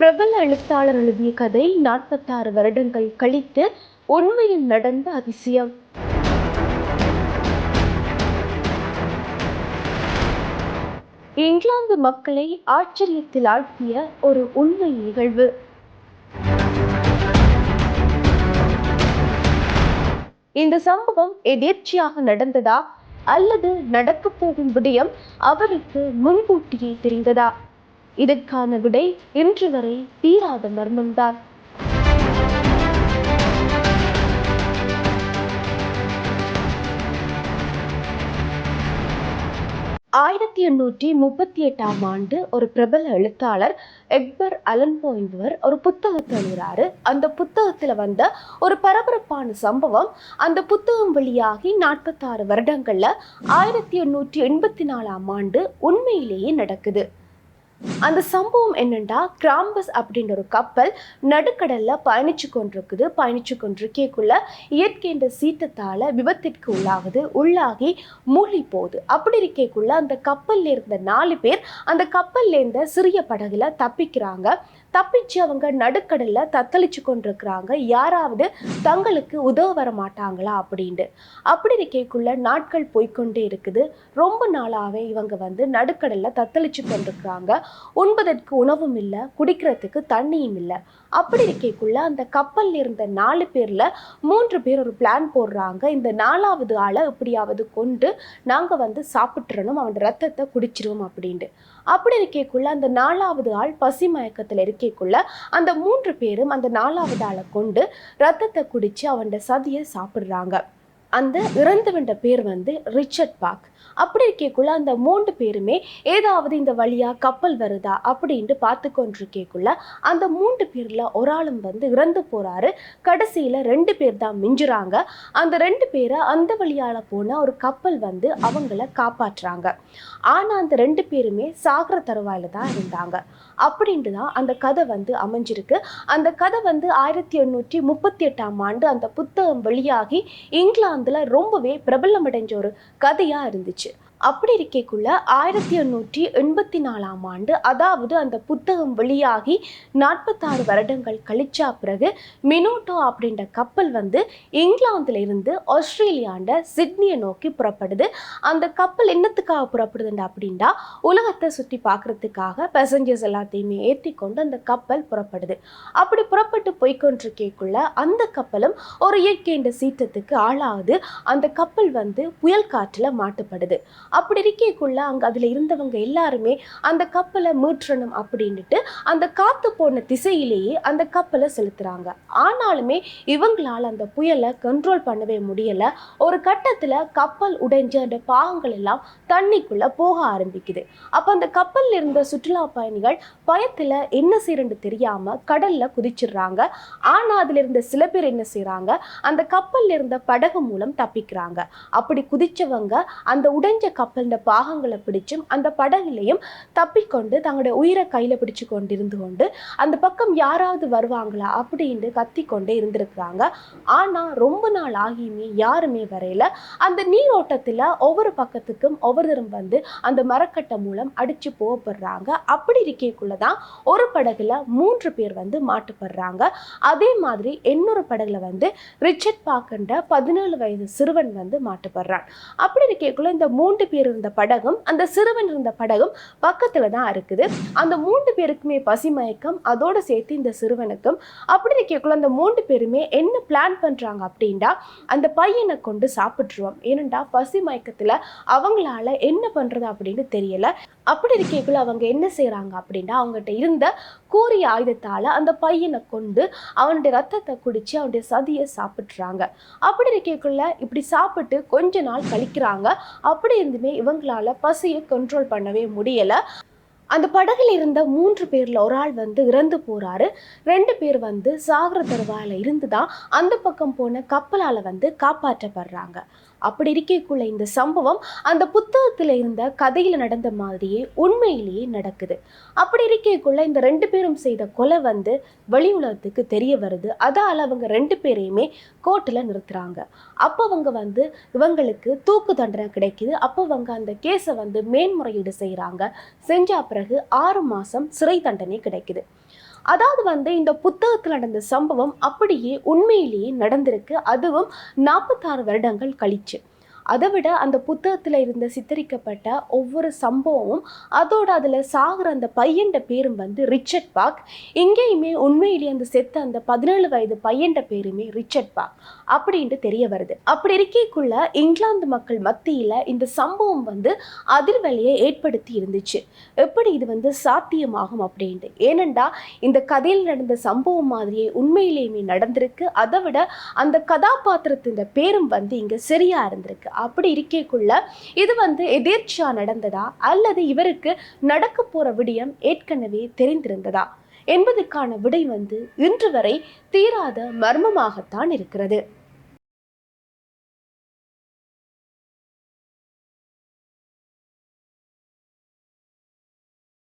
பிரபல எழுத்தாளர் எழுதிய கதை நாற்பத்தாறு வருடங்கள் கழித்து உண்மையில் நடந்த அதிசயம். இங்கிலாந்து மக்களை ஆச்சரியத்தில் ஆழ்த்திய ஒரு உண்மை நிகழ்வு. இந்த சம்பவம் எதேர்ச்சியாக நடந்ததா அல்லது நடக்கப் போகும் விடயம் அவருக்கு முன்கூட்டியே தெரிந்ததா? இதற்கான விடை இன்று வரை தீராத மர்மம்தான் ஆயிரத்தி எண்ணூற்றி முப்பத்தி எட்டாம் ஆண்டு ஒரு பிரபல எழுத்தாளர் எக்பர் அலன்போ என்பவர் ஒரு புத்தகத்தை எழுதுறாரு. அந்த புத்தகத்தில் வந்த ஒரு பரபரப்பான சம்பவம் அந்த புத்தகம் வெளியாகி நாற்பத்தாறு வருடங்களில் ஆயிரத்தி எண்ணூற்றி எண்பத்தி நாலாம் ஆண்டு உண்மையிலேயே நடக்குது. அந்த சம்பவம் என்னண்டா? கிராம்பஸ் அப்படின்ற ஒரு கப்பல் நடுக்கடல்ல பயணிச்சு கொண்டிருக்குது. பயணிச்சு கொண்டிருக்கேக்குள்ள இயற்கைன்ற சீற்றத்தால் விபத்திற்கு உள்ளாகுது. உள்ளாகி மூழ்கி போகுது. அப்படி இருக்கேக்குள்ள அந்த கப்பல்ல இருந்த நாலு பேர் அந்த கப்பல்ல இருந்த சிறிய படகுல தப்பிக்கிறாங்க. தப்பிச்சு அவங்க நடுக்கடல்ல தத்தளிச்சு கொண்டிருக்கிறாங்க. யாராவது தங்களுக்கு உதவ வர மாட்டாங்களா அப்படின்ட்டு. அப்படி இருக்கேக்குள்ள நாட்கள் போய்க்கொண்டே இருக்குது. ரொம்ப நாளாகவே இவங்க வந்து நடுக்கடல்ல தத்தளிச்சு கொண்டிருக்கிறாங்க. உண்பதற்கு உணவும் இல்லை குடிக்கிறதுக்கு தண்ணியும் இல்லை. அப்படி இருக்கேக்குள்ள அந்த கப்பலில் இருந்த நாலு பேரில் மூன்று பேர் ஒரு பிளான் போடுறாங்க. இந்த நாலாவது ஆளை எப்படியாவது கொண்டு நாங்கள் வந்து சாப்பிட்றணும் அவன் ரத்தத்தை குடிச்சிருவோம் அப்படின்ட்டு. அப்படி இருக்கைக்குள்ள அந்த நாலாவது ஆள் பசி மயக்கத்தில் மயக்கத்துல அறிக்கைக்குள்ள அந்த மூன்று பேரும் அந்த நாலாவது ஆளை கொண்டு ரத்தத்தை குடிச்சு அவனோட சதியை சாப்பிடுறாங்க. அந்த இறந்தவன்ற பேர் வந்து ரிச்சர்ட் பாக். அப்படி இருக்கேக்குள்ள அந்த மூன்று பேருமே ஏதாவது இந்த வழியா கப்பல் வருதா அப்படின்ட்டு பார்த்து கொண்டிருக்கேக்குள்ள அந்த மூன்று பேர்ல ஒரு ஆளும் வந்து இறந்து போறாரு. கடைசியில ரெண்டு பேர் தான் மிஞ்சுறாங்க. அந்த ரெண்டு பேரை அந்த வழியால போன ஒரு கப்பல் வந்து அவங்கள காப்பாற்றுறாங்க. ஆனா அந்த ரெண்டு பேருமே சாகர தருவாயில தான் இருந்தாங்க. அப்படின்ட்டு தான் அந்த கதை வந்து அமைஞ்சிருக்கு. அந்த கதை வந்து ஆயிரத்தி எண்ணூற்றி முப்பத்தி எட்டாம் ஆண்டு அந்த புத்தகம் வெளியாகி இங்கிலாந்தில் ரொம்பவே பிரபலமடைஞ்ச ஒரு கதையாக இருந்துச்சு. அப்படி இருக்கேக்குள்ள ஆயிரத்தி எண்ணூற்றி எண்பத்தி நாலாம் ஆண்டு அதாவது அந்த புத்தகம் வெளியாகி நாற்பத்தாறு வருடங்கள் கழிச்சா பிறகு மினோட்டோ அப்படின்ற கப்பல் வந்து இங்கிலாந்துல இருந்து ஆஸ்திரேலியாண்ட சிட்னியை நோக்கி புறப்படுது. அந்த கப்பல் என்னத்துக்காக புறப்படுதுண்டா அப்படின்னா உலகத்தை சுற்றி பார்க்குறதுக்காக பேசஞ்சர்ஸ் எல்லாத்தையுமே ஏற்றி கொண்டு அந்த கப்பல் புறப்படுது. அப்படி புறப்பட்டு போய்கொண்டிருக்கேக்குள்ள அந்த கப்பலும் ஒரு இயற்கைன்ற சீற்றத்துக்கு ஆளாகுது. அந்த கப்பல் வந்து புயல் காற்றில் மாட்டுப்படுது. அப்படி இருக்கேக்குள்ள அங்கே அதில் இருந்தவங்க எல்லாருமே அந்த கப்பலை மீட்றணும் அப்படின்ட்டு அந்த காத்து போன திசையிலேயே அந்த கப்பலை செலுத்துகிறாங்க ஆனாலுமே இவங்களால் அந்த புயலை கண்ட்ரோல் பண்ணவே முடியலை. ஒரு கட்டத்தில் கப்பல் உடைஞ்ச அந்த பாகங்கள் எல்லாம் தண்ணிக்குள்ளே போக ஆரம்பிக்குது. அப்போ அந்த கப்பலில் இருந்த சுற்றுலா பயணிகள் பயத்தில் என்ன செய்யறன்னு தெரியாமல் கடலில் குதிச்சிடுறாங்க. ஆனால் அதில் இருந்த சில பேர் என்ன செய்கிறாங்க அந்த கப்பலில் இருந்த படகு மூலம் தப்பிக்கிறாங்க. அப்படி குதிச்சவங்க அந்த உடைஞ்ச கப்பலின் பாகங்களை பிடிச்சும் அந்த படகுலையும் தப்பிக்கொண்டு தங்களுடைய உயிரை கையில் பிடிச்சு கொண்டு இருந்து கொண்டு அந்த பக்கம் யாராவது வருவாங்களா அப்படின்னு கத்தி கொண்டே இருந்திருக்கிறாங்க. ஆனால் ரொம்ப நாள் ஆகியுமே யாருமே வரையில அந்த நீரோட்டத்தில் ஒவ்வொரு பக்கத்துக்கும் ஒவ்வொருத்தரும் வந்து அந்த மரக்கட்டை மூலம் அடித்து போகப்படுறாங்க. அப்படி இருக்கேக்குள்ளதான் ஒரு படகுல மூன்று பேர் வந்து மாட்டுப்படுறாங்க. அதே மாதிரி இன்னொரு படகுல வந்து ரிச்சர்ட் பாக்கண்ட பதினேழு வயது சிறுவன் வந்து மாட்டுப்படுறான். அப்படி இருக்கக்குள்ள இந்த மூன்று பேர் இருந்த படகும் அந்த சிறுவன் இருந்த படகும் பக்கத்துல தான் இருக்குது. அந்த மூன்று பேருக்குமே பசி மயக்கம் அதோட சேர்த்து இந்த சிறுவனுக்கும் அப்படி இருக்கக்குள்ள அந்த மூன்று பேருமே என்ன பிளான் பண்றாங்க அப்படின்டா அந்த பையனை கொண்டு சாப்பிட்டுருவோம். ஏனண்டா பசி மயக்கத்துல அவங்களால என்ன பண்றது அப்படின்னு தெரியல. அப்படி இருக்கக்குள்ள அவங்க என்ன செய்யறாங்க அப்படின்னா அவங்ககிட்ட இருந்த கூறிய ஆயுதத்தால் அந்த பையனை கொண்டு அவனுடைய ரத்தத்தை குடித்து அவனுடைய சதியை சாப்பிட்றாங்க அப்படி இருக்கக்குள்ள இப்படி சாப்பிட்டு கொஞ்ச நாள் கழிக்கிறாங்க. அப்படி இருந்துமே இவங்களால பசியை கண்ட்ரோல் பண்ணவே முடியலை. அந்த படகுல இருந்த மூன்று பேரில் ஒரு ஆள் வந்து இறந்து போகிறாரு ரெண்டு பேர் வந்து சாகர தருவாயில் இருந்து தான் அந்த பக்கம் போன கப்பலால் வந்து காப்பாற்றப்படுறாங்க. அப்படி இருக்கக்குள்ள இந்த சம்பவம் அந்த புத்தகத்தில் இருந்த கதையில் நடந்த மாதிரியே உண்மையிலேயே நடக்குது. அப்படி இருக்கக்குள்ள இந்த ரெண்டு பேரும் செய்த கொலை வந்து வெளி உலகத்துக்கு தெரிய வருது. அதால அவங்க ரெண்டு பேரையுமே கோர்ட்டில் நிறுத்துறாங்க. அப்போ அவங்க வந்து இவங்களுக்கு தூக்கு தண்டனை கிடைக்குது. அப்போ அவங்க அந்த கேஸை வந்து மேன்முறையீடு செய்கிறாங்க செஞ்ச பிறகு ஆறு மாதம் சிறை தண்டனை கிடைக்குது. அதாவது வந்து இந்த புத்தகத்தில் நடந்த சம்பவம் அப்படியே உண்மையிலேயே நடந்திருக்கு. அதுவும் நாற்பத்தாறு வருடங்கள் கழிச்சு. அதை விட அந்த புத்தகத்தில் இருந்த சித்தரிக்கப்பட்ட ஒவ்வொரு சம்பவமும் அதோட அதில் சாகிற அந்த பையன்ட பேரும் வந்து ரிச்சர்ட் பாக். எங்கேயுமே உண்மையிலேயே அந்த செத்த அந்த பதினேழு வயது பையன்ட பேருமே ரிச்சர்ட் பாக் அப்படின்ட்டு தெரிய வருது. அப்படி இருக்கைக்குள்ள இங்கிலாந்து மக்கள் மத்தியில் இந்த சம்பவம் வந்து அதிர்வலையை ஏற்படுத்தி இருந்துச்சு. எப்படி இது வந்து சாத்தியமாகும் அப்படின்ட்டு. ஏனெண்டா இந்த கதையில் நடந்த சம்பவம் மாதிரியே உண்மையிலேயுமே நடந்திருக்கு. அதை விட அந்த கதாபாத்திரத்தின் பேரும் வந்து இங்கே சரியா இருந்திருக்கு. அப்படி இருக்கேக்குள்ள இது வந்து எதிர்ச்சியா நடந்ததா? அல்லது இவருக்கு நடக்க போற விடயம் ஏற்கனவே தெரிந்திருந்ததா? என்பதற்கான விடை வந்து இன்று வரை தீராத மர்மமாகத்தான் இருக்கிறது.